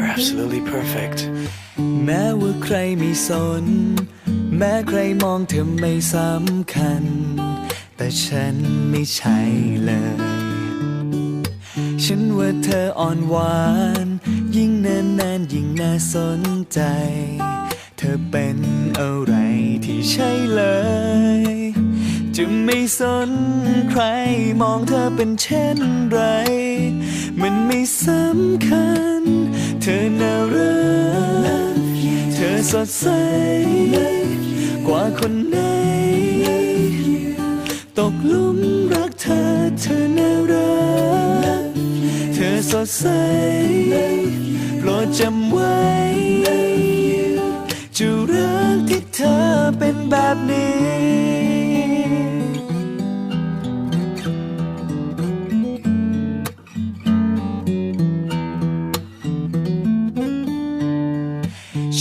you're absolutely perfect. แม้ว่าใครไม่สน แม้ใครมองเธอไม่สำคัญ แต่ฉันไม่ใช่เลย ฉันว่าเธออ่อนหวาน ยิ่งนานนานยิ่งน่าสนใจ เธอเป็นอะไรที่ใช่เลย จะไม่สนใครมองเธอเป็นเช่นไร มันไม่สำคัญ เธอน่ารัก เธอสดใส กว่าคนไหน ตกลุมรักเธอ เธอน่ารัก เธอสดใส โปรดจำไว้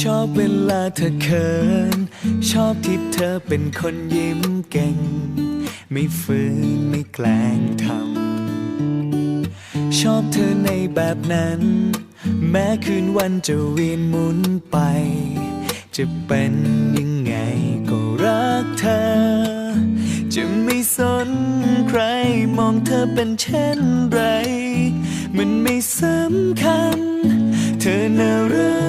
ชอบเวลาเธอเขิน ชอบที่เธอเป็นคนยิ้มเก่ง ไม่ฝืนไม่แกล้งทำ ชอบเธอในแบบนั้น แม้คืนวันจะเวียนหมุนไป จะเป็นยังไงก็รักเธอ จะไม่สนใครมองเธอเป็นเช่นไร มันไม่สำคัญ เธอน่ารัก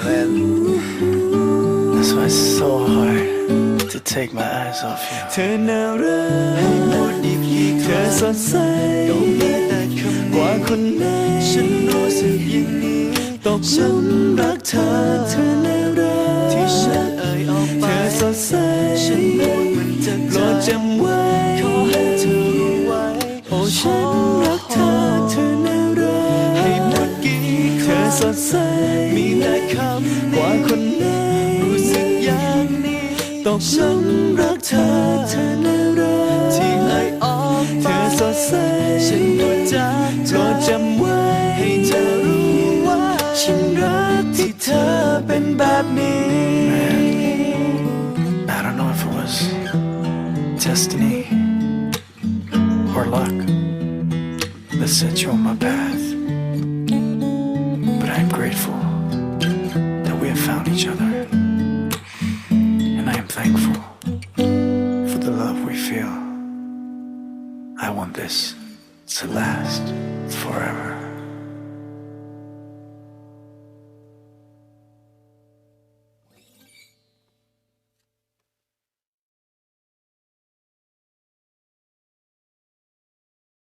Oh man, that's why it's so hard to take my eyes off you. เธอน่ารักเธอสดใสกว่าคนไหนฉันรู้สึกอย่างนี้ตกหลุมรักเธอเธอน่ารักที่ฉัน สดใส มีแต่คำกว่าคนไหนรู้สึกอย่างนี้ตกหลุมรักเธอเธอน่ารักที่เอ่ยออกเธอสดใส ฉันรู้จักโปรดจำไว้ให้เธอรู้ว่า ฉันรักที่เธอเป็นแบบนี้ I don't know if it was destiny or luck that set you on my path, grateful that we have found each other. And I am thankful for the love we feel. I want this to last forever.